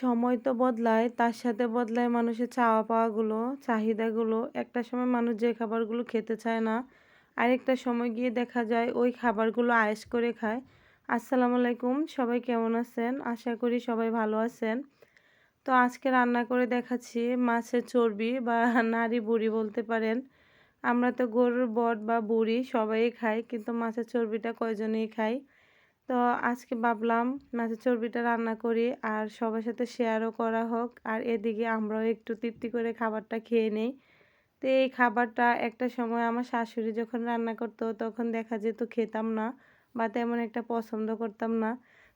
সময় তো বদলায়, তার সাথে বদলায় মানুষের চাওয়া পাওয়াগুলো চাহিদাগুলো। একটা সময় মানুষ যে খাবারগুলো খেতে চায় না, আরেকটা সময় গিয়ে দেখা যায় ওই খাবারগুলো আয়েস করে খায়। আসসালামু আলাইকুম, সবাই কেমন আছেন? আশা করি সবাই ভালো আছেন। তো আজকে রান্না করে দেখাচ্ছি মাছের চর্বি বা নারী বুড়ি বলতে পারেন। আমরা তো গরুর বট বা বুড়ি সবাই খাই, কিন্তু মাছের চর্বিটা কয়জনেই খাই তো আজকে ভাবলাম মাছের চর্বিটা রান্না করি আর সবার সাথে শেয়ারও করা হোক। আর এদিকে আমরাও একটু তৃপ্তি করে খাবারটা খেয়ে নেই। তো এই খাবারটা একটা সময় আমার শাশুড়ি যখন রান্না করতো তখন দেখা যেত খেতাম না বা তেমন একটা পছন্দ করতাম না।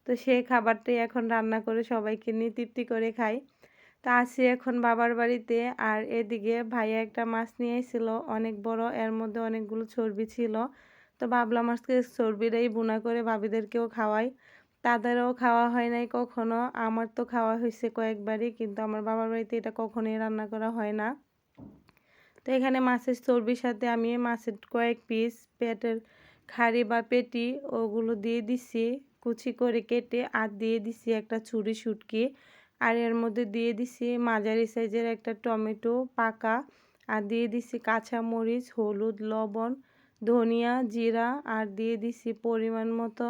তো সেই খাবারটাই এখন রান্না করে সবাইকে নিয়ে তৃপ্তি করে খাই। তা আছি এখন বাবার বাড়িতে আর এদিকে ভাইয়া একটা মাছ নিয়ে অনেক বড়, এর মধ্যে অনেকগুলো চর্বি ছিল। তো ভাবলাম আজকে চর্বিটাই বুনা করে ভাবিদেরকেও খাওয়াই। তাদেরও খাওয়া হয় নাই কখনো, আমার তো খাওয়া হয়েছে কয়েকবারই, কিন্তু আমার বাবার বাড়িতে এটা কখনোই রান্না করা হয় না। তো এখানে মাছের চর্বির সাথে আমি মাছের কয়েক পিস পেটের খাড়ি বা পেটি ওগুলো দিয়ে দিছি, কুচি করে কেটে আর দিয়ে দিছি একটা ছুরি শুটকি। আর এর মধ্যে দিয়ে দিছি মাঝারি সাইজের একটা টমেটো পাকা, আর দিয়ে দিছি কাঁচা মরিচ হলুদ, লবণ ধনিয়া, জিরা আর দিয়ে দিছি পরিমাণ মতো।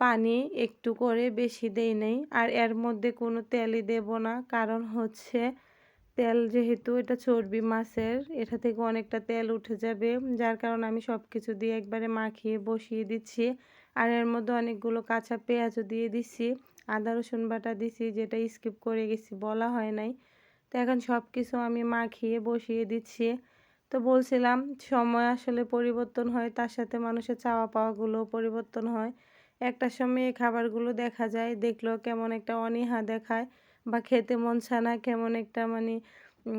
পানি একটু করে বেশি দেই নেই। আর এর মধ্যে কোনো তেলই দেব না। কারণ হচ্ছে তেল যেহেতু এটা চর্বি মাছের, এটা থেকে অনেকটা তেল উঠে যাবে। যার কারণে আমি সব কিছু দিয়ে একবারে মাখিয়ে বসিয়ে দিচ্ছি। আর এর মধ্যে অনেকগুলো কাঁচা পেঁয়াজও দিয়ে দিচ্ছি আদা, রসুন বাটা দিছি, যেটা স্কিপ করে গেছি বলা হয় নাই। তো এখন সব কিছু আমি মাখিয়ে বসিয়ে দিচ্ছি। তো বলছিলাম, সময় আসলে পরিবর্তন হয়, তার সাথে মানুষের চাওয়া পাওয়াগুলো পরিবর্তন হয়। একটা সময় এই খাবারগুলো দেখা যায়, দেখলেও কেমন একটা অনীহা দেখায় বা খেতে মন চায় না, কেমন একটা মানে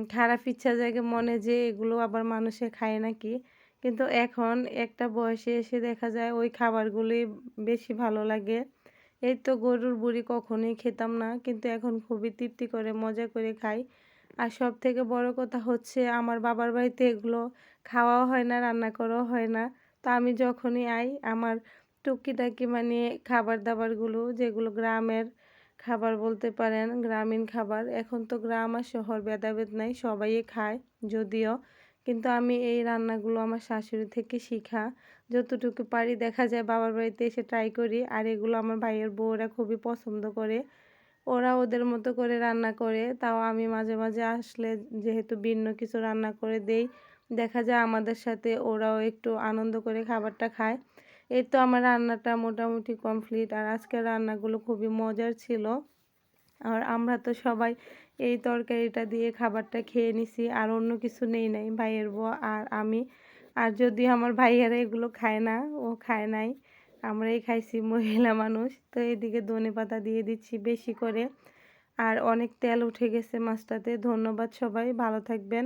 খারাপ ইচ্ছা জায়গায় মনে যে এগুলো আবার মানুষে খায় নাকি। কিন্তু এখন একটা বয়সে এসে দেখা যায় ওই খাবারগুলোই বেশি ভালো লাগে। এই তো গরুর বুড়ি কখনোই খেতাম না, কিন্তু এখন খুবই তৃপ্তি করে, মজা করে খাই। আর সব থেকে বড় কথা হচ্ছে আমার বাবার বাড়িতে এগুলো খাওয়াও হয় না, রান্না করাও হয় না। তো আমি যখনই আই, আমার টুকিটাকি মানে খাবার দাবারগুলো যেগুলো গ্রামের খাবার বলতে পারেন, গ্রামীণ খাবার, এখন তো গ্রাম আর শহর ভেদাভেদ নাই সবাই খায় যদিও। কিন্তু আমি এই রান্নাগুলো আমার শাশুড়ি থেকে শিখা। যতটুকু পারি দেখা যায় বাবার বাড়িতে এসে ট্রাই করি, আর এগুলো আমার ভাইয়ের বউরা খুবই পছন্দ করে। ওরা ওদের মতো করে রান্না করে। তাও আমি মাঝে মাঝে আসলে যেহেতু ভিন্ন কিছু রান্না করে দেই, দেখা যায় আমাদের সাথে ওরাও একটু আনন্দ করে খাবারটা খায়। এই তো আমার রান্নাটা মোটামুটি কমপ্লিট আর আজকের রান্নাগুলো খুবই মজার ছিল। আর আমরা তো সবাই এই তরকারিটা দিয়ে খাবারটা খেয়ে নিছি আর অন্য কিছু নেই নাই, ভাইয়ের বউ আর আমি। আর যদি আমার ভাইয়েরা এগুলো খায় না, ও খায় নাই আমরাই খাইছি, মহিলা মানুষ। তো এদিকে ধনে পাতা দিয়ে দিচ্ছি বেশি করে। আর অনেক তেল উঠে গেছে মাছটাতে। ধন্যবাদ সবাই, ভালো থাকবেন।